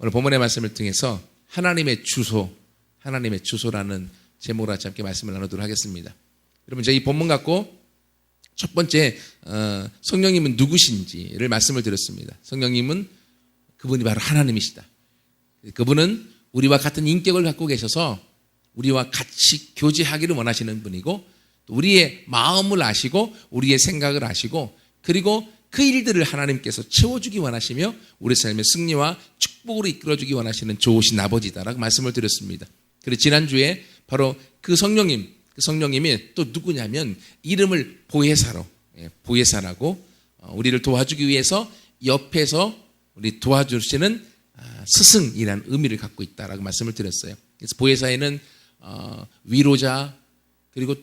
오늘 본문의 말씀을 통해서 하나님의 주소, 하나님의 주소라는 제목으로 같이 함께 말씀을 나누도록 하겠습니다. 여러분, 이 본문 갖고 첫 번째 어, 성령님은 누구신지를 말씀을 드렸습니다. 성령님은 그분이 바로 하나님이시다. 그분은 우리와 같은 인격을 갖고 계셔서 우리와 같이 교제하기를 원하시는 분이고 또 우리의 마음을 아시고 우리의 생각을 아시고 그리고 그 일들을 하나님께서 채워주기 원하시며 우리 삶의 승리와 축복으로 이끌어주기 원하시는 좋으신 아버지다라고 말씀을 드렸습니다. 그리고 지난주에 바로 그 성령님, 그 성령님이 또 누구냐면 이름을 보혜사로, 예, 보혜사라고 어, 우리를 도와주기 위해서 옆에서 우리 도와주시는 아, 스승이라는 의미를 갖고 있다라고 말씀을 드렸어요. 그래서 보혜사에는 어, 위로자 그리고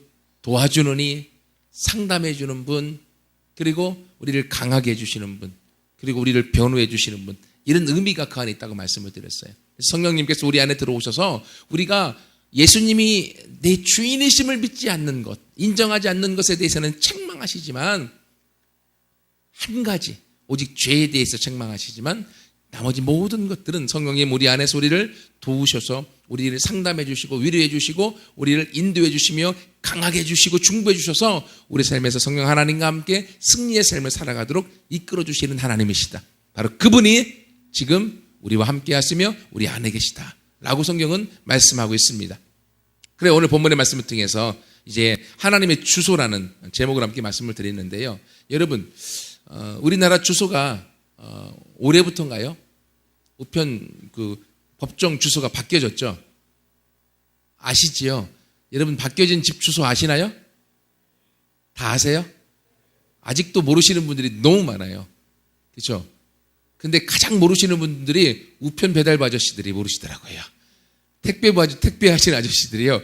도와주는 이 상담해 주는 분 그리고 우리를 강하게 해주시는 분, 그리고 우리를 변호해 주시는 분, 이런 의미가 그 안에 있다고 말씀을 드렸어요. 성령님께서 우리 안에 들어오셔서 우리가 예수님이 내 주인이심을 믿지 않는 것, 인정하지 않는 것에 대해서는 책망하시지만, 한 가지, 오직 죄에 대해서 책망하시지만, 나머지 모든 것들은 성령님 우리 안에서 우리를 도우셔서 우리를 상담해 주시고 위로해 주시고 우리를 인도해 주시며 강하게 해 주시고 중보해 주셔서 우리 삶에서 성령 하나님과 함께 승리의 삶을 살아가도록 이끌어 주시는 하나님이시다. 바로 그분이 지금 우리와 함께 하시며 우리 안에 계시다. 라고 성경은 말씀하고 있습니다. 그래 오늘 본문의 말씀을 통해서 이제 하나님의 주소라는 제목을 함께 말씀을 드리는데요. 여러분 어, 우리나라 주소가 어, 올해부터인가요? 우편 그 법정 주소가 바뀌어졌죠. 아시지요? 여러분 바뀌어진 집 주소 아시나요? 다 아세요? 아직도 모르시는 분들이 너무 많아요. 그렇죠? 근데 가장 모르시는 분들이 우편 배달 아저씨들이 모르시더라고요. 택배 아저 택배 하시는 아저씨들이요.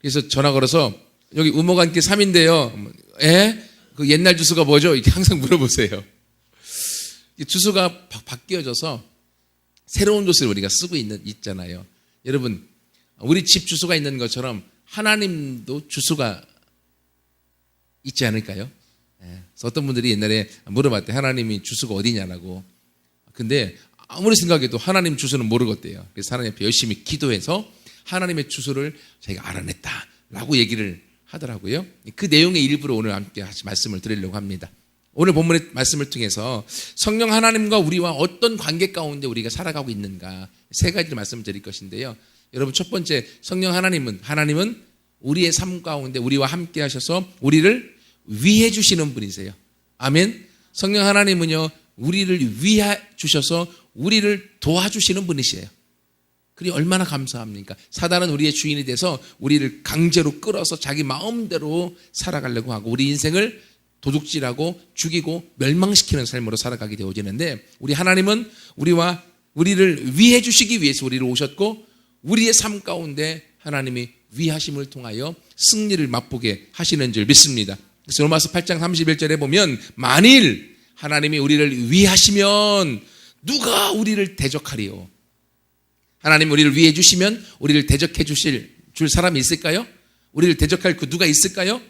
그래서 전화 걸어서 여기 우모관계 3인데요. 에? 그 옛날 주소가 뭐죠? 이렇게 항상 물어보세요. 주소가 바뀌어져서 새로운 주소를 우리가 쓰고 있는, 있잖아요. 여러분, 우리 집 주소가 있는 것처럼 하나님도 주소가 있지 않을까요? 예. 그래서 어떤 분들이 옛날에 물어봤대. 하나님이 주소가 어디냐라고. 근데 아무리 생각해도 하나님 주소는 모르겠대요. 그래서 하나님 앞에 열심히 기도해서 하나님의 주소를 저희가 알아냈다라고 얘기를 하더라고요. 그 내용의 일부를 오늘 함께 말씀을 드리려고 합니다. 오늘 본문의 말씀을 통해서 성령 하나님과 우리와 어떤 관계 가운데 우리가 살아가고 있는가 세 가지를 말씀을 드릴 것인데요. 여러분 첫 번째 성령 하나님은 하나님은 우리의 삶 가운데 우리와 함께 하셔서 우리를 위해 주시는 분이세요. 아멘. 성령 하나님은요 우리를 위해 주셔서 우리를 도와주시는 분이시에요. 그리 얼마나 감사합니까? 사단은 우리의 주인이 돼서 우리를 강제로 끌어서 자기 마음대로 살아가려고 하고 우리 인생을 도둑질하고 죽이고 멸망시키는 삶으로 살아가게 되어지는데 우리 하나님은 우리와 우리를 위해 주시기 위해서 우리를 오셨고 우리의 삶 가운데 하나님이 위하심을 통하여 승리를 맛보게 하시는 줄 믿습니다. 그래서 로마서 8장 31절에 보면 만일 하나님이 우리를 위하시면 누가 우리를 대적하리요? 하나님 우리를 위해 주시면 우리를 대적해 주실 줄 사람이 있을까요? 우리를 대적할 그 누가 있을까요?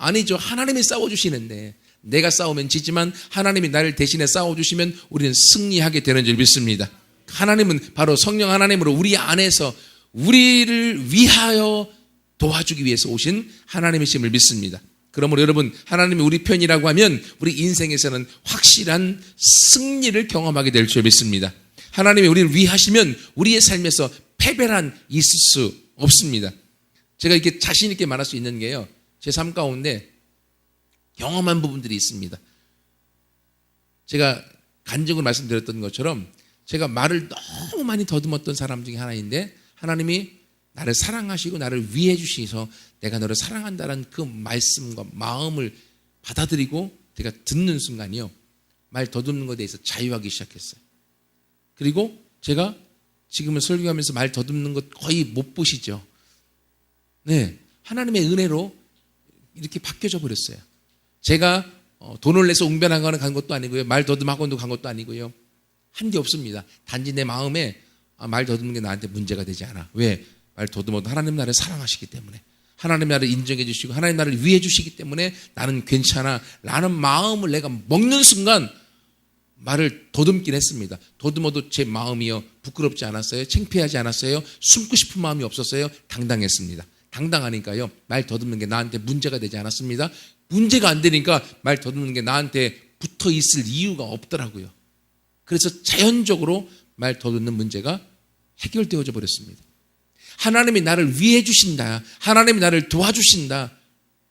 아니죠. 하나님이 싸워주시는데 내가 싸우면 지지만 하나님이 나를 대신에 싸워주시면 우리는 승리하게 되는 줄 믿습니다. 하나님은 바로 성령 하나님으로 우리 안에서 우리를 위하여 도와주기 위해서 오신 하나님이심을 믿습니다. 그러므로 여러분 하나님이 우리 편이라고 하면 우리 인생에서는 확실한 승리를 경험하게 될 줄 믿습니다. 하나님이 우리를 위하시면 우리의 삶에서 패배란 있을 수 없습니다. 제가 이렇게 자신 있게 말할 수 있는 게요. 제 삶 가운데 경험한 부분들이 있습니다. 제가 간증을 말씀드렸던 것처럼 제가 말을 너무 많이 더듬었던 사람 중에 하나인데 하나님이 나를 사랑하시고 나를 위해 주시서 내가 너를 사랑한다는 그 말씀과 마음을 받아들이고 제가 듣는 순간이요. 말 더듬는 것에 대해서 자유하기 시작했어요. 그리고 제가 지금은 설교하면서 말 더듬는 것 거의 못 보시죠. 네. 하나님의 은혜로 이렇게 바뀌어져 버렸어요. 제가 어, 돈을 내서 웅변학원을 간 것도 아니고요. 말 더듬 학원도 간 것도 아니고요. 한 게 없습니다. 단지 내 마음에 아, 말 더듬는 게 나한테 문제가 되지 않아. 왜? 말 더듬어도 하나님 나를 사랑하시기 때문에. 하나님 나를 인정해 주시고 하나님 나를 위해 주시기 때문에 나는 괜찮아. 라는 마음을 내가 먹는 순간 말을 더듬긴 했습니다. 더듬어도 제 마음이요 부끄럽지 않았어요. 창피하지 않았어요. 숨고 싶은 마음이 없었어요. 당당했습니다. 당당하니까요 말 더듬는 게 나한테 문제가 되지 않았습니다. 문제가 안 되니까 말 더듬는 게 나한테 붙어 있을 이유가 없더라고요. 그래서 자연적으로 말 더듬는 문제가 해결되어져 버렸습니다. 하나님이 나를 위해 주신다. 하나님이 나를 도와주신다.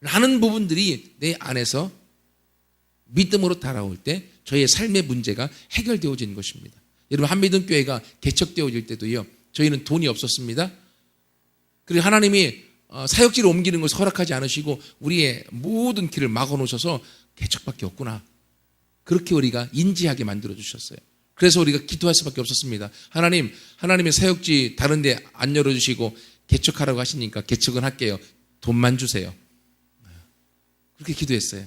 라는 부분들이 내 안에서 믿음으로 달아올 때 저희의 삶의 문제가 해결되어지는 것입니다. 여러분 한미든 교회가 개척되어질 때도요. 저희는 돈이 없었습니다. 그리고 하나님이 어, 사역지를 옮기는 것을 허락하지 않으시고 우리의 모든 길을 막아 놓으셔서 개척밖에 없구나. 그렇게 우리가 인지하게 만들어 주셨어요. 그래서 우리가 기도할 수밖에 없었습니다. 하나님, 하나님의 사역지 다른데 안 열어주시고 개척하라고 하시니까 개척은 할게요. 돈만 주세요. 그렇게 기도했어요.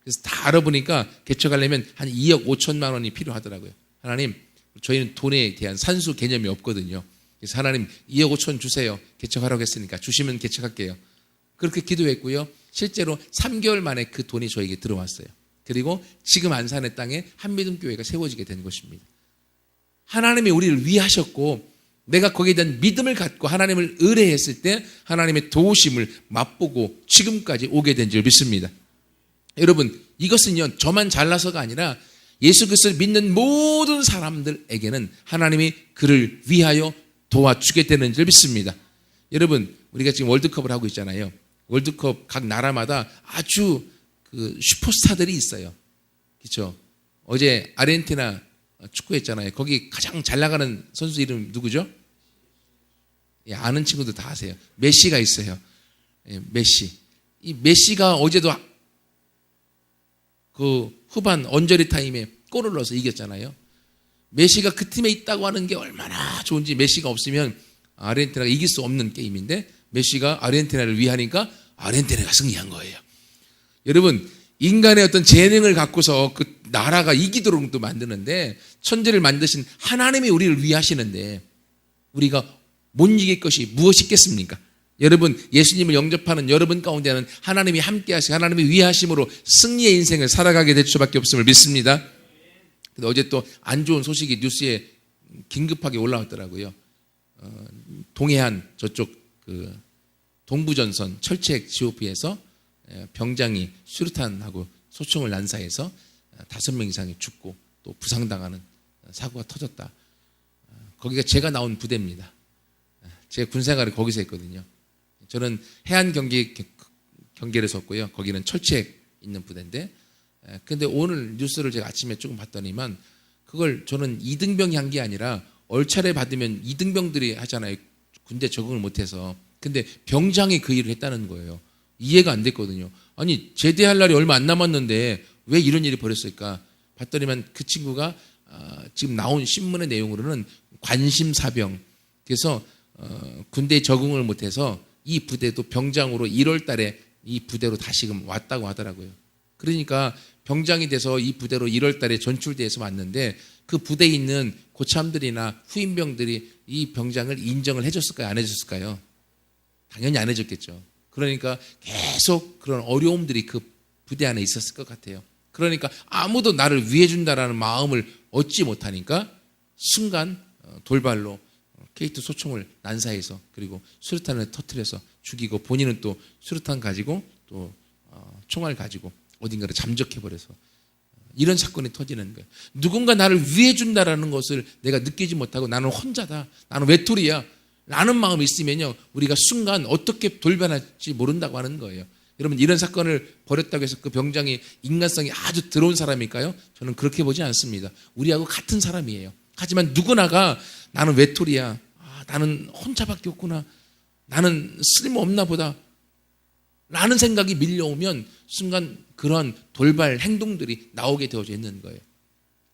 그래서 다 알아보니까 개척하려면 한 2억 5천만 원이 필요하더라고요. 하나님, 저희는 돈에 대한 산수 개념이 없거든요. 그래서 하나님 2억 5천 주세요. 개척하라고 했으니까 주시면 개척할게요. 그렇게 기도했고요. 실제로 3개월 만에 그 돈이 저에게 들어왔어요. 그리고 지금 안산의 땅에 한미든 교회가 세워지게 된 것입니다. 하나님이 우리를 위하셨고 내가 거기에 대한 믿음을 갖고 하나님을 의뢰했을 때 하나님의 도우심을 맛보고 지금까지 오게 된 줄 믿습니다. 여러분 이것은요 저만 잘나서가 아니라 예수 그리스도를 믿는 모든 사람들에게는 하나님이 그를 위하여 도와주게 되는 줄 믿습니다. 여러분 우리가 지금 월드컵을 하고 있잖아요. 월드컵 각 나라마다 아주 그 슈퍼스타들이 있어요. 그렇죠? 어제 아르헨티나 축구했잖아요. 거기 가장 잘 나가는 선수 이름 누구죠? 예, 아는 친구들 다 아세요. 메시가 있어요. 예, 메시. 이 메시가 어제도 그 후반 언저리 타임에 골을 넣어서 이겼잖아요. 메시가 그 팀에 있다고 하는 게 얼마나 좋은지 메시가 없으면 아르헨티나가 이길 수 없는 게임인데 메시가 아르헨티나를 위하니까 아르헨티나가 승리한 거예요. 여러분 인간의 어떤 재능을 갖고서 그 나라가 이기도록 또 만드는데 천재를 만드신 하나님이 우리를 위하시는데 우리가 못 이길 것이 무엇이 있겠습니까? 여러분 예수님을 영접하는 여러분 가운데는 하나님이 함께하시 하나님이 위하심으로 승리의 인생을 살아가게 될 수밖에 없음을 믿습니다. 근데 어제 또 안 좋은 소식이 뉴스에 긴급하게 올라왔더라고요. 어, 동해안 저쪽 그 동부전선 철책 GOP에서 병장이 수류탄하고 소총을 난사해서 다섯 명 이상이 죽고 또 부상당하는 사고가 터졌다. 어, 거기가 제가 나온 부대입니다. 제 군생활을 거기서 했거든요. 저는 해안 경계 경계를 섰고요. 거기는 철책 있는 부대인데, 근데 오늘 뉴스를 제가 아침에 조금 봤더니만 그걸 저는 이등병이 한 게 아니라 얼차례 받으면 이등병들이 하잖아요. 군대 적응을 못해서. 근데 병장이 그 일을 했다는 거예요. 이해가 안 됐거든요. 아니 제대할 날이 얼마 안 남았는데 왜 이런 일이 벌였을까? 봤더니만 그 친구가 아, 지금 나온 신문의 내용으로는 관심사병. 그래서 어, 군대에 적응을 못해서 이 부대도 병장으로 1월 달에 이 부대로 다시금 왔다고 하더라고요. 그러니까 병장이 돼서 이 부대로 1월 달에 전출돼서 왔는데 그 부대에 있는 고참들이나 후임병들이 이 병장을 인정을 해줬을까요? 안 해줬을까요? 당연히 안 해줬겠죠. 그러니까 계속 그런 어려움들이 그 부대 안에 있었을 것 같아요. 그러니까 아무도 나를 위해준다라는 마음을 얻지 못하니까 순간 어, 돌발로 케이트 소총을 난사해서 그리고 수류탄을 터트려서 죽이고 본인은 또 수류탄 가지고 또 어, 총알 가지고 어딘가를 잠적해 버려서 이런 사건이 터지는 거예요. 누군가 나를 위해 준다라는 것을 내가 느끼지 못하고 나는 혼자다. 나는 외톨이야. 라는 마음이 있으면요. 우리가 순간 어떻게 돌변할지 모른다고 하는 거예요. 여러분 이런 사건을 벌였다고 해서 그 병장이 인간성이 아주 들어온 사람일까요? 저는 그렇게 보지 않습니다. 우리하고 같은 사람이에요. 하지만 누구나가 나는 외톨이야. 아, 나는 혼자밖에 없구나. 나는 쓸모없나 보다. 라는 생각이 밀려오면 순간 그런 돌발 행동들이 나오게 되어져 있는 거예요.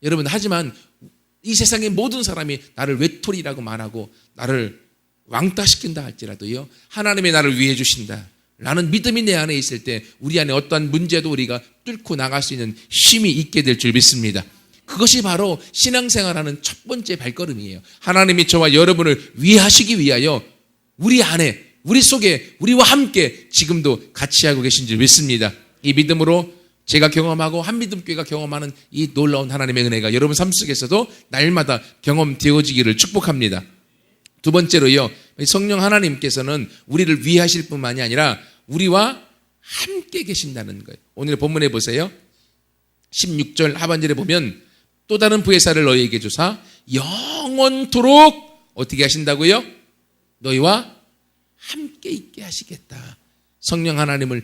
여러분, 하지만 이 세상의 모든 사람이 나를 외톨이라고 말하고 나를 왕따시킨다 할지라도요, 하나님의 나를 위해 주신다. 라는 믿음이 내 안에 있을 때 우리 안에 어떠한 문제도 우리가 뚫고 나갈 수 있는 힘이 있게 될 줄 믿습니다. 그것이 바로 신앙생활하는 첫 번째 발걸음이에요. 하나님이 저와 여러분을 위하시기 위하여 우리 안에, 우리 속에, 우리와 함께 지금도 같이 하고 계신 줄 믿습니다. 이 믿음으로 제가 경험하고 한미듬교회가 경험하는 이 놀라운 하나님의 은혜가 여러분 삶 속에서도 날마다 경험되어지기를 축복합니다. 두 번째로요, 성령 하나님께서는 우리를 위하실 뿐만이 아니라 우리와 함께 계신다는 거예요. 오늘 본문에 보세요. 16절 하반절에 보면 또 다른 부회사를 너희에게 주사 영원토록 어떻게 하신다고요? 너희와 함께 있게 하시겠다. 성령 하나님을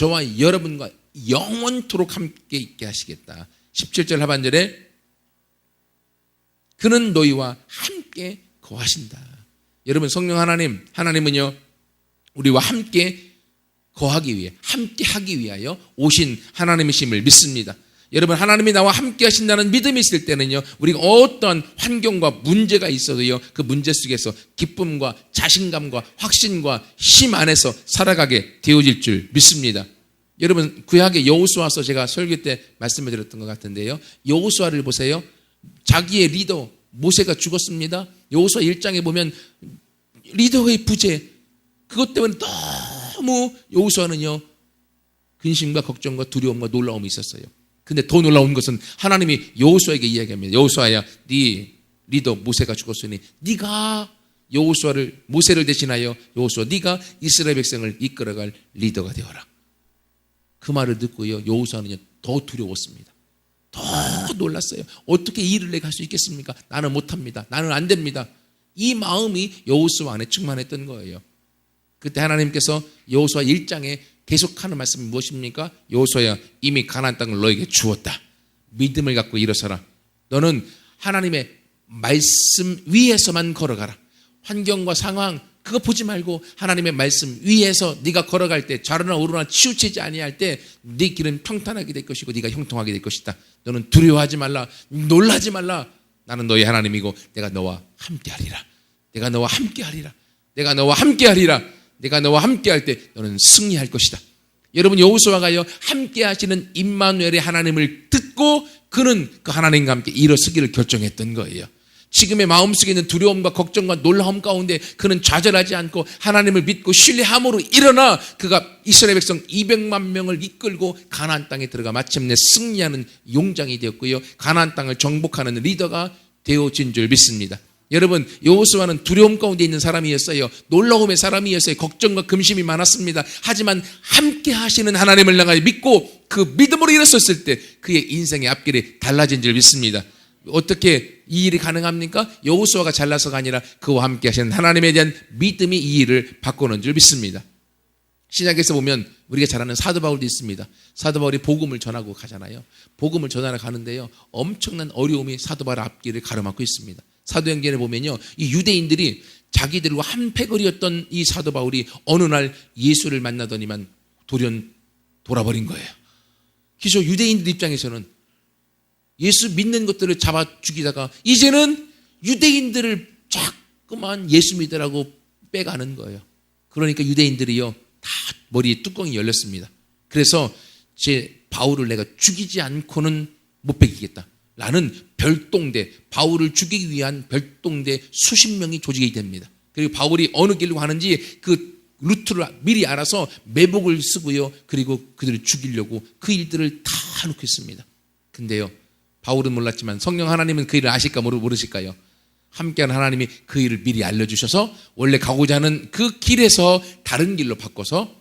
저와 여러분과 영원토록 함께 있게 하시겠다. 17절 하반절에 그는 너희와 함께 거하신다. 여러분 성령 하나님 하나님은요 우리와 함께 거하기 위해 함께 하기 위하여 오신 하나님이심을 믿습니다. 여러분 하나님이 나와 함께 하신다는 믿음이 있을 때는요 우리가 어떤 환경과 문제가 있어도요 그 문제 속에서 기쁨과 자신감과 확신과 힘 안에서 살아가게 되어질 줄 믿습니다. 여러분 구약의 여호수아서 제가 설교 때 말씀을 드렸던 것 같은데요 여호수아를 보세요 자기의 리더 모세가 죽었습니다. 여호수아 1장에 보면 리더의 부재 그것 때문에 너무 여호수아는요 근심과 걱정과 두려움과 놀라움이 있었어요. 근데 더 놀라운 것은 하나님이 여호수아에게 이야기합니다. 여호수아야, 네 리더 모세가 죽었으니 네가 여호수아를 모세를 대신하여 여호수아 네가 이스라엘 백성을 이끌어갈 리더가 되어라. 그 말을 듣고요 여호수아는요 더 두려웠습니다. 더 놀랐어요. 어떻게 이 일을 내가 할 수 있겠습니까? 나는 못합니다. 나는 안 됩니다. 이 마음이 여호수아 안에 충만했던 거예요. 그때 하나님께서 여호수아 1장에 계속하는 말씀이 무엇입니까? 여호수아야 이미 가나안 땅을 너에게 주었다. 믿음을 갖고 일어서라. 너는 하나님의 말씀 위에서만 걸어가라. 환경과 상황 그거 보지 말고 하나님의 말씀 위에서 네가 걸어갈 때 좌르나 우르나 치우치지 아니할 때 네 길은 평탄하게 될 것이고 네가 형통하게 될 것이다. 너는 두려워하지 말라. 놀라지 말라. 나는 너의 하나님이고 내가 너와 함께하리라. 내가 너와 함께하리라. 내가 너와 함께하리라. 내가 너와 함께할 때 너는 승리할 것이다. 여러분 여호수아가요 함께 하시는 임마누엘의 하나님을 듣고 그는 그 하나님과 함께 일어서기를 결정했던 거예요. 지금의 마음속에 있는 두려움과 걱정과 놀라움 가운데 그는 좌절하지 않고 하나님을 믿고 신뢰함으로 일어나 그가 이스라엘 백성 200만 명을 이끌고 가나안 땅에 들어가 마침내 승리하는 용장이 되었고요. 가나안 땅을 정복하는 리더가 되어진 줄 믿습니다. 여러분 여호수아는 두려움 가운데 있는 사람이었어요. 놀라움의 사람이었어요. 걱정과 금심이 많았습니다. 하지만 함께 하시는 하나님을 나가 믿고 그 믿음으로 일어섰을 때 그의 인생의 앞길이 달라진 줄 믿습니다. 어떻게 이 일이 가능합니까? 여호수아가 잘나서가 아니라 그와 함께 하시는 하나님에 대한 믿음이 이 일을 바꾸는 줄 믿습니다. 신약에서 보면 우리가 잘 아는 사도 바울도 있습니다. 사도 바울이 복음을 전하고 가잖아요. 복음을 전하러 가는데요. 엄청난 어려움이 사도 바울 앞길을 가로막고 있습니다. 사도행전에 보면요. 이 유대인들이 자기들과 한패거리였던 이 사도 바울이 어느 날 예수를 만나더니만 돌연 돌아버린 거예요. 그래서 유대인들 입장에서는 예수 믿는 것들을 잡아 죽이다가 이제는 유대인들을 자꾸만 예수 믿으라고 빼가는 거예요. 그러니까 유대인들이요 다 머리에 뚜껑이 열렸습니다. 그래서 제 바울을 내가 죽이지 않고는 못 베기겠다. 라는 별동대, 바울을 죽이기 위한 별동대 수십 명이 조직이 됩니다. 그리고 바울이 어느 길로 가는지 그 루트를 미리 알아서 매복을 쓰고요. 그리고 그들을 죽이려고 그 일들을 다 놓고 있습니다. 근데요, 바울은 몰랐지만 성령 하나님은 그 일을 아실까 모르실까요? 함께하는 하나님이 그 일을 미리 알려주셔서 원래 가고자 하는 그 길에서 다른 길로 바꿔서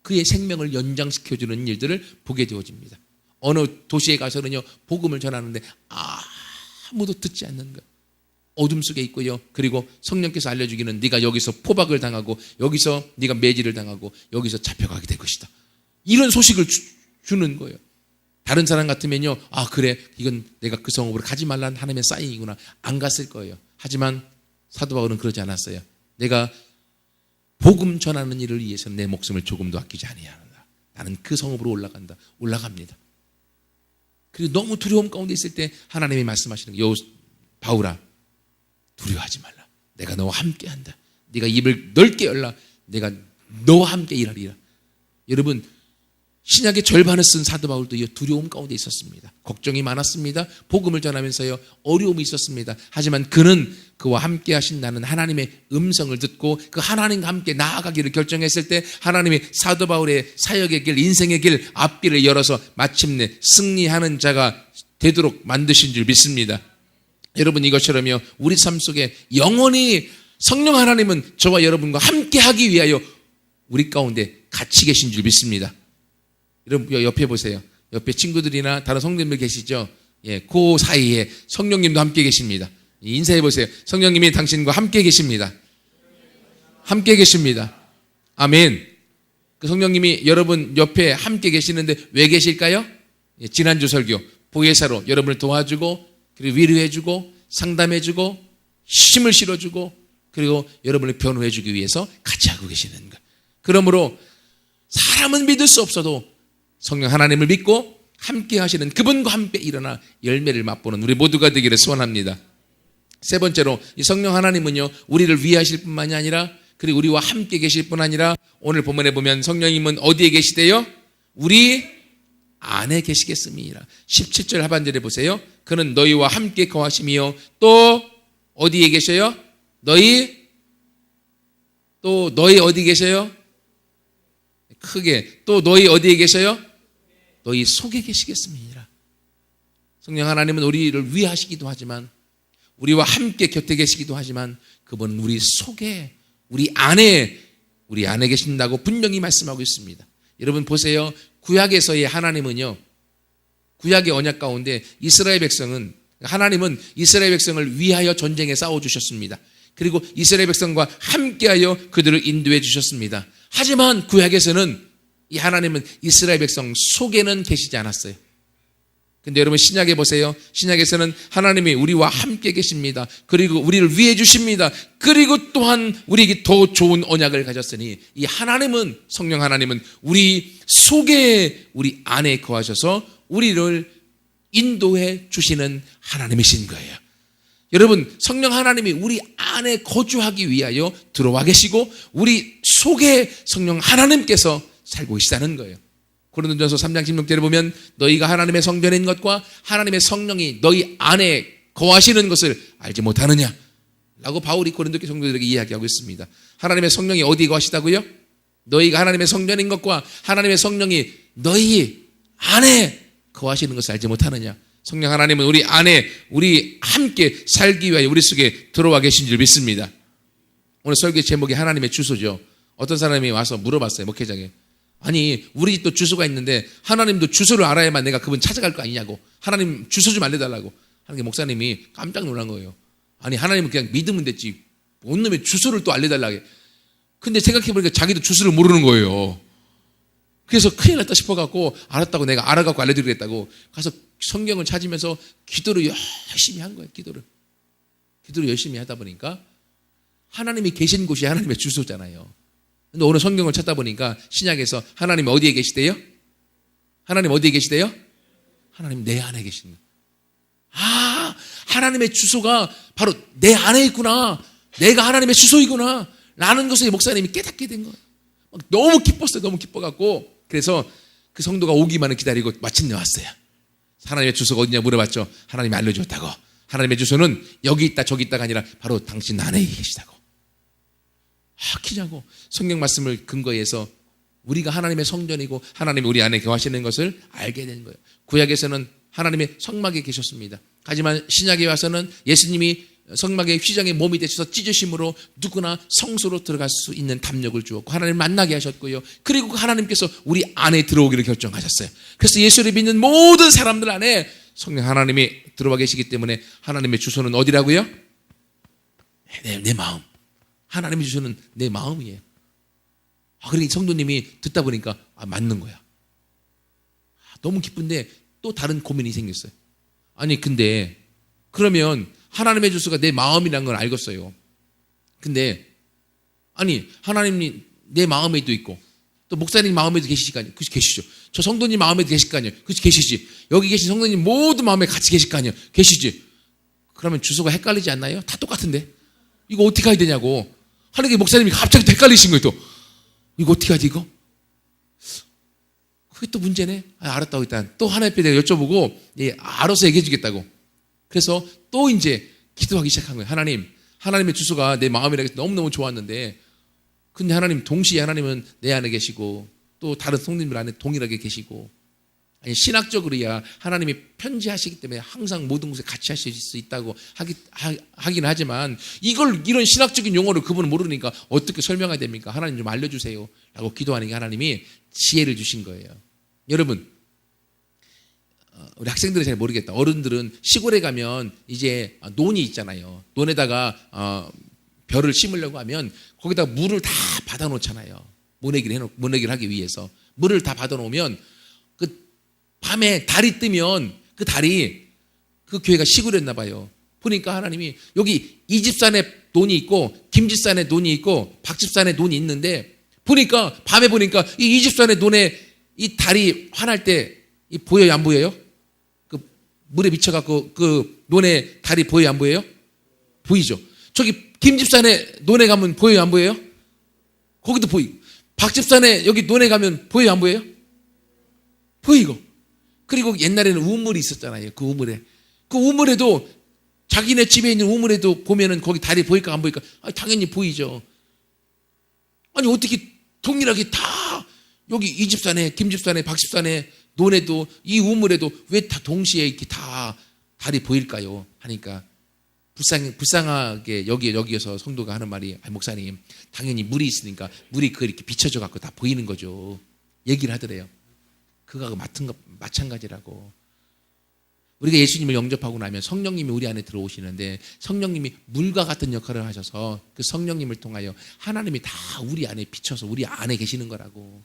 그의 생명을 연장시켜주는 일들을 보게 되어집니다. 어느 도시에 가서는요, 복음을 전하는데 아무도 듣지 않는 거예요. 어둠 속에 있고요. 그리고 성령께서 알려주기는 네가 여기서 포박을 당하고 여기서 네가 매질을 당하고 여기서 잡혀가게 될 것이다. 이런 소식을 주, 주는 거예요. 다른 사람 같으면요, 아 그래 이건 내가 그 성읍으로 가지 말라는 하나님의 사인이구나 안 갔을 거예요. 하지만 사도 바울은 그러지 않았어요. 내가 복음 전하는 일을 위해서 내 목숨을 조금도 아끼지 아니한다. 나는 그 성읍으로 올라간다. 올라갑니다. 그리고 너무 두려움 가운데 있을 때 하나님이 말씀하시는 요 바울아 두려워하지 말라. 내가 너와 함께한다. 네가 입을 넓게 열라. 내가 너와 함께 일하리라. 여러분 신약의 절반을 쓴 사도 바울도 이 두려움 가운데 있었습니다. 걱정이 많았습니다. 복음을 전하면서요 어려움이 있었습니다. 하지만 그는 그와 함께 하신 나는 하나님의 음성을 듣고 그 하나님과 함께 나아가기를 결정했을 때 하나님이 사도 바울의 사역의 길, 인생의 길 앞길을 열어서 마침내 승리하는 자가 되도록 만드신 줄 믿습니다. 여러분 이것처럼요 우리 삶 속에 영원히 성령 하나님은 저와 여러분과 함께 하기 위하여 우리 가운데 같이 계신 줄 믿습니다. 여러분 옆에 보세요. 옆에 친구들이나 다른 성도님들 계시죠? 예, 그 사이에 성령님도 함께 계십니다. 인사해 보세요. 성령님이 당신과 함께 계십니다. 함께 계십니다. 아멘. 그 성령님이 여러분 옆에 함께 계시는데 왜 계실까요? 예, 지난주 설교 보혜사로 여러분을 도와주고 그리고 위로해주고 상담해주고 힘을 실어주고 그리고 여러분을 변호해주기 위해서 같이 하고 계시는 것. 그러므로 사람은 믿을 수 없어도 성령 하나님을 믿고 함께 하시는 그분과 함께 일어나 열매를 맛보는 우리 모두가 되기를 소원합니다. 세 번째로 이 성령 하나님은요 우리를 위하실 뿐만이 아니라 그리고 우리와 함께 계실 뿐 아니라 오늘 본문에 보면 성령님은 어디에 계시대요? 우리 안에 계시겠습니다. 17절 하반절에 보세요. 그는 너희와 함께 거하심이요 또 어디에 계셔요? 너희 또 너희 어디 계셔요? 크게 또 너희 어디에 계셔요? 너희 속에 계시겠습니다. 성령 하나님은 우리를 위하시기도 하지만 우리와 함께 곁에 계시기도 하지만 그분은 우리 속에 우리 안에 우리 안에 계신다고 분명히 말씀하고 있습니다. 여러분 보세요. 구약에서의 하나님은요. 구약의 언약 가운데 이스라엘 백성은 하나님은 이스라엘 백성을 위하여 전쟁에 싸워 주셨습니다. 그리고 이스라엘 백성과 함께하여 그들을 인도해 주셨습니다. 하지만 구약에서는 이 하나님은 이스라엘 백성 속에는 계시지 않았어요. 근데 여러분 신약에 보세요. 신약에서는 하나님이 우리와 함께 계십니다. 그리고 우리를 위해 주십니다. 그리고 또한 우리에게 더 좋은 언약을 가졌으니 이 하나님은 성령 하나님은 우리 속에 우리 안에 거하셔서 우리를 인도해 주시는 하나님이신 거예요. 여러분 성령 하나님이 우리 안에 거주하기 위하여 들어와 계시고 우리 속에 성령 하나님께서 살고 계시다는 거예요. 고린도전서 3장 16절에 보면 너희가 하나님의 성전인 것과 하나님의 성령이 너희 안에 거하시는 것을 알지 못하느냐? 라고 바울이 고린도 성도들에게 이야기하고 있습니다. 하나님의 성령이 어디 거하시다고요? 너희가 하나님의 성전인 것과 하나님의 성령이 너희 안에 거하시는 것을 알지 못하느냐? 성령 하나님은 우리 안에 우리 함께 살기 위하여 우리 속에 들어와 계신 줄 믿습니다. 오늘 설교 제목이 하나님의 주소죠. 어떤 사람이 와서 물어봤어요, 목회장에. 아니 우리 집도 주소가 있는데 하나님도 주소를 알아야만 내가 그분 찾아갈 거 아니냐고. 하나님 주소 좀 알려달라고. 하는 게 목사님이 깜짝 놀란 거예요. 아니 하나님은 그냥 믿으면 됐지. 온 놈의 주소를 또 알려달라게 근데 생각해보니까 자기도 주소를 모르는 거예요. 그래서 큰일 났다 싶어갖고 알았다고 내가 알아갖고 알려드리겠다고 가서 성경을 찾으면서 기도를 열심히 한 거예요 기도를. 기도를 열심히 하다 보니까 하나님이 계신 곳이 하나님의 주소잖아요 근데 오늘 성경을 찾다 보니까 신약에서 하나님 어디에 계시대요? 하나님 어디에 계시대요? 하나님 내 안에 계신다. 아, 하나님의 주소가 바로 내 안에 있구나. 내가 하나님의 주소이구나. 라는 것을 목사님이 깨닫게 된 거예요. 너무 기뻤어요. 너무 기뻐갖고. 그래서 그 성도가 오기만을 기다리고 마침내 왔어요. 하나님의 주소가 어디냐 물어봤죠. 하나님이 알려줬다고. 하나님의 주소는 여기 있다 저기 있다가 아니라 바로 당신 안에 계시다고. 하키냐고 성경 말씀을 근거해서 우리가 하나님의 성전이고 하나님이 우리 안에 거하시는 것을 알게 된 거예요. 구약에서는 하나님의 성막에 계셨습니다. 하지만 신약에 와서는 예수님이 성막의 휘장의 몸이 되셔서 찢으심으로 누구나 성소로 들어갈 수 있는 담력을 주었고 하나님을 만나게 하셨고요. 그리고 하나님께서 우리 안에 들어오기를 결정하셨어요. 그래서 예수를 믿는 모든 사람들 안에 성령 하나님이 들어와 계시기 때문에 하나님의 주소는 어디라고요? 내, 내 마음. 하나님이 주시는 내 마음이에요. 아, 그러니까 성도님이 듣다 보니까 아, 맞는 거야. 아, 너무 기쁜데 또 다른 고민이 생겼어요. 아니, 근데 그러면 하나님의 주소가 내 마음이라는 걸 알겠어요. 근데 아니, 하나님이 내 마음에도 있고 또 목사님 마음에도 계시지 아니에요. 그 계시죠. 저 성도님 마음에도 계실 거 아니에요. 그 계시지. 여기 계신 성도님 모두 마음에 같이 계실 거 아니에요. 계시지. 그러면 주소가 헷갈리지 않나요? 다 똑같은데. 이거 어떻게 해야 되냐고. 하는 게 목사님이 갑자기 헷갈리신 거예요, 또. 이거 어떻게 하지, 이거? 그게 또 문제네. 아, 알았다고 일단 또 하나님 앞에 내가 여쭤보고 예, 알아서 얘기해 주겠다고. 그래서 또 이제 기도하기 시작한 거예요. 하나님, 하나님의 주소가 내 마음이라 너무너무 좋았는데 근데 하나님 동시에 하나님은 내 안에 계시고 또 다른 성님들 안에 동일하게 계시고 아니 신학적으로야 하나님이 편지하시기 때문에 항상 모든 곳에 같이 하실 수 있다고 하기, 하, 하긴 하지만 이걸 이런 신학적인 용어를 그분은 모르니까 어떻게 설명해야 됩니까? 하나님 좀 알려주세요. 라고 기도하는 게 하나님이 지혜를 주신 거예요. 여러분 어, 우리 학생들은 잘 모르겠다. 어른들은 시골에 가면 이제 논이 있잖아요. 논에다가 어, 벼를 심으려고 하면 거기다 물을 다 받아 놓잖아요. 모내기를 해놓 모내기를 하기 위해서. 물을 다 받아 놓으면 그 밤에 달이 뜨면 그 달이 그 교회가 시골이었나 봐요. 보니까 하나님이 여기 이 집산에 논이 있고 김 집산에 논이 있고 박 집산에 논이 있는데 보니까 밤에 보니까 이, 이 집산에 논에 이 달이 환할 때 이 보여요 안 보여요? 그 물에 비쳐갖고 그 논에 달이 보여요 안 보여요? 보이죠. 저기 김 집산에 논에 가면 보여요 안 보여요? 거기도 보이고 박 집산에 여기 논에 가면 보여요 안 보여요? 보이고 그리고 옛날에는 우물이 있었잖아요. 그 우물에. 그 우물에도 자기네 집에 있는 우물에도 보면은 거기 달이 보일까 안 보일까? 아, 당연히 보이죠. 아니 어떻게 동일하게 다 여기 이 집산에 김 집산에 박 집산에 논에도 이 우물에도 왜 다 동시에 이렇게 다 달이 보일까요? 하니까 불쌍 불쌍하게 여기 여기에서 성도가 하는 말이 아, 목사님 당연히 물이 있으니까 물이 그 이렇게 비춰져 갖고 다 보이는 거죠. 얘기를 하더래요. 그거하고 같은 것 마찬가지라고. 우리가 예수님을 영접하고 나면 성령님이 우리 안에 들어오시는데 성령님이 물과 같은 역할을 하셔서 그 성령님을 통하여 하나님이 다 우리 안에 비춰서 우리 안에 계시는 거라고.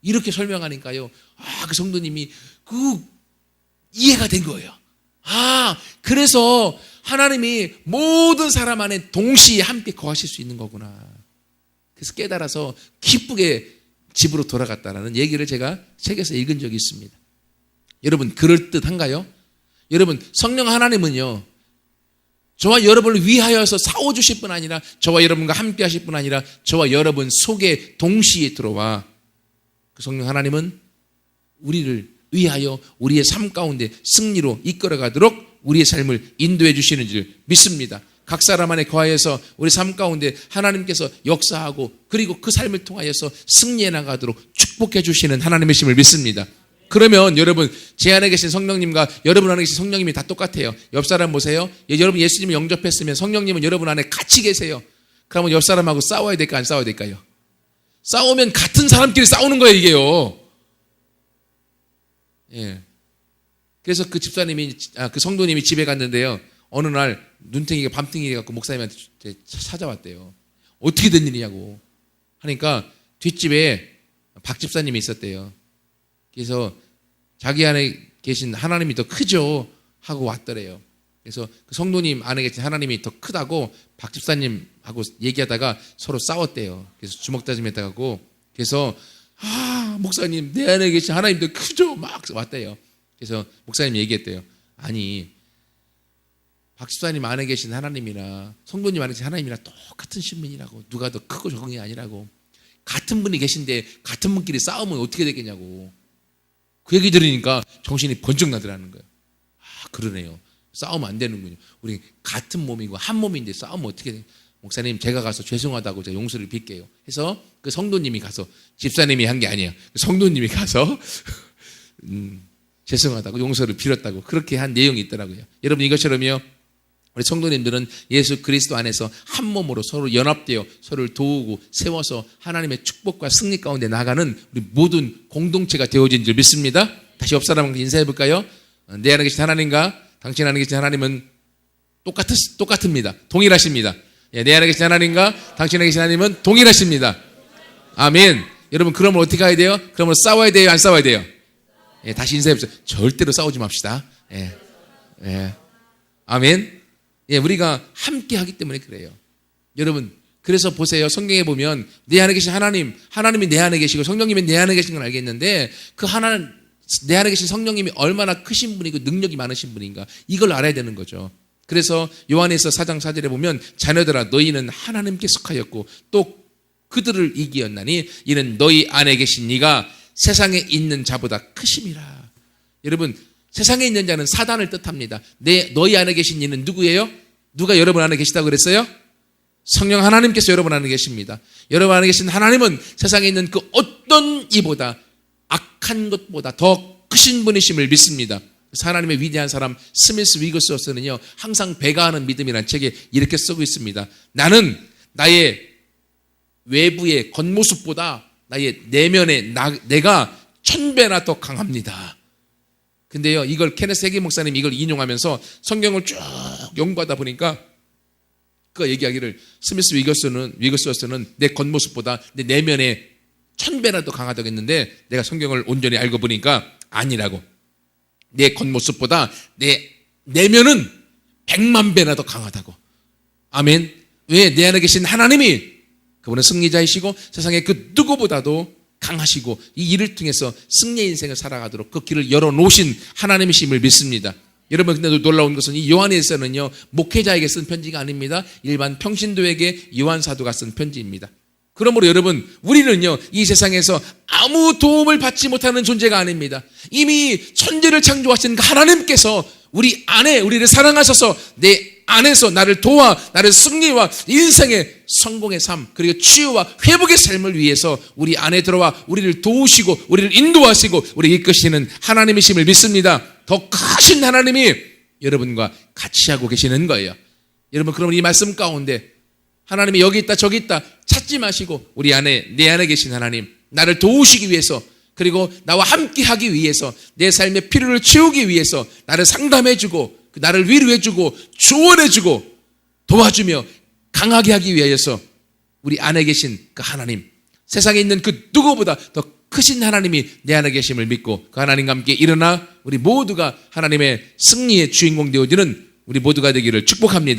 이렇게 설명하니까요. 아, 그 성도님이 그 이해가 된 거예요. 아, 그래서 하나님이 모든 사람 안에 동시에 함께 거하실 수 있는 거구나. 그래서 깨달아서 기쁘게 집으로 돌아갔다라는 얘기를 제가 책에서 읽은 적이 있습니다. 여러분, 그럴듯한가요? 여러분, 성령 하나님은요, 저와 여러분을 위하여서 싸워주실 뿐 아니라, 저와 여러분과 함께 하실 뿐 아니라, 저와 여러분 속에 동시에 들어와, 그 성령 하나님은 우리를 위하여 우리의 삶 가운데 승리로 이끌어가도록 우리의 삶을 인도해 주시는 줄 믿습니다. 각 사람 안에 거하여서 우리 삶 가운데 하나님께서 역사하고 그리고 그 삶을 통하여서 승리해 나가도록 축복해 주시는 하나님의 심을 믿습니다. 그러면 여러분 제 안에 계신 성령님과 여러분 안에 계신 성령님이 다 똑같아요. 옆 사람 보세요. 예, 여러분 예수님을 영접했으면 성령님은 여러분 안에 같이 계세요. 그러면 옆 사람하고 싸워야 될까 안 싸워야 될까요? 싸우면 같은 사람끼리 싸우는 거예요 이게요. 예. 그래서 그 집사님이 아, 그 성도님이 집에 갔는데요. 어느 날 눈탱이가 밤탱이 갖고 목사님한테 찾아왔대요. 어떻게 된 일이냐고 하니까 뒷집에 박 집사님이 있었대요. 그래서 자기 안에 계신 하나님이 더 크죠 하고 왔더래요. 그래서 그 성도님 안에 계신 하나님이 더 크다고 박 집사님하고 얘기하다가 서로 싸웠대요. 그래서 주먹 다짐했다고 그래서 아 목사님 내 안에 계신 하나님 더 크죠 막 왔대요. 그래서 목사님 얘기했대요. 아니 박 집사님 안에 계신 하나님이나 성도님 안에 계신 하나님이나 똑같은 신분이라고 누가 더 크고 적은 게 아니라고. 같은 분이 계신데 같은 분끼리 싸우면 어떻게 되겠냐고. 그 얘기 들으니까 정신이 번쩍 나더라는 거예요. 아 그러네요. 싸우면 안 되는군요. 우리 같은 몸이고 한 몸인데 싸우면 어떻게 돼? 목사님 제가 가서 죄송하다고 제가 용서를 빌게요. 해서 그 성도님이 가서 집사님이 한 게 아니에요. 그 성도님이 가서 음, 죄송하다고 용서를 빌었다고 그렇게 한 내용이 있더라고요. 여러분 이것처럼요 우리 성도님들은 예수 그리스도 안에서 한 몸으로 서로 연합되어 서로를 도우고 세워서 하나님의 축복과 승리 가운데 나가는 우리 모든 공동체가 되어진 줄 믿습니다. 다시 옆 사람한테 인사해 볼까요? 내 안에 계신 하나님과 당신 안에 계신 하나님은 똑같, 똑같습니다. 동일하십니다. 예, 내 안에 계신 하나님과 당신 안에 계신 하나님은 동일하십니다. 아멘. 여러분, 그러면 어떻게 해야 돼요? 그러면 싸워야 돼요? 안 싸워야 돼요? 예, 다시 인사해 보세요. 절대로 싸우지 맙시다. 예. 예. 아멘. 예, 우리가 함께 하기 때문에 그래요. 여러분, 그래서 보세요. 성경에 보면 내 안에 계신 하나님, 하나님이 내 안에 계시고 성령님이 내 안에 계신 걸 알겠는데 그 하나님, 내 안에 계신 성령님이 얼마나 크신 분이고 능력이 많으신 분인가 이걸 알아야 되는 거죠. 그래서 요한에서 사장 사절에 보면 자녀들아 너희는 하나님께 속하였고 또 그들을 이기었나니 이는 너희 안에 계신 네가 세상에 있는 자보다 크심이라. 여러분, 세상에 있는 자는 사단을 뜻합니다. 내 너희 안에 계신 이는 누구예요? 누가 여러분 안에 계시다고 그랬어요? 성령 하나님께서 여러분 안에 계십니다. 여러분 안에 계신 하나님은 세상에 있는 그 어떤 이보다 악한 것보다 더 크신 분이심을 믿습니다. 하나님의 위대한 사람 스미스 위거스어스는요 항상 배가 하는 믿음이라는 책에 이렇게 쓰고 있습니다. 나는 나의 외부의 겉모습보다 나의 내면의 나, 내가 천 배나 더 강합니다. 근데요 이걸 케네스 헤기 목사님 이걸 인용하면서 성경을 쭉 연구하다 보니까 그 얘기하기를 스미스 위거스는 위거스어스는 내 겉모습보다 내 내면에 천더 강하다고 했는데 내가 성경을 온전히 알고 보니까 아니라고. 내 겉모습보다 내 내면은 백만 배나 더 강하다고. 아멘. 왜? 내 안에 계신 하나님이 그분은 승리자이시고 세상에 그 누구보다도 강하시고 이 일을 통해서 승리의 인생을 살아가도록 그 길을 열어놓으신 하나님이심을 믿습니다. 여러분 근데 놀라운 것은 이 요한에서는요 목회자에게 쓴 편지가 아닙니다. 일반 평신도에게 요한 사도가 쓴 편지입니다. 그러므로 여러분 우리는요 이 세상에서 아무 도움을 받지 못하는 존재가 아닙니다. 이미 천지를 창조하신 그 하나님께서 우리 안에 우리를 사랑하셔서 내 안에서 나를 도와 나를 승리와 인생의 성공의 삶 그리고 치유와 회복의 삶을 위해서 우리 안에 들어와 우리를 도우시고 우리를 인도하시고 우리 이끄시는 하나님이심을 믿습니다. 더 크신 하나님이 여러분과 같이 하고 계시는 거예요. 여러분 그러면 이 말씀 가운데 하나님이 여기 있다 저기 있다 찾지 마시고 우리 안에 내 안에 계신 하나님 나를 도우시기 위해서 그리고 나와 함께 하기 위해서 내 삶의 필요를 채우기 위해서 나를 상담해 주고 그 나를 위로해 주고 조언해 주고 도와주며 강하게 하기 위하여서 우리 안에 계신 그 하나님 세상에 있는 그 누구보다 더 크신 하나님이 내 안에 계심을 믿고 그 하나님과 함께 일어나 우리 모두가 하나님의 승리의 주인공 되어지는 우리 모두가 되기를 축복합니다.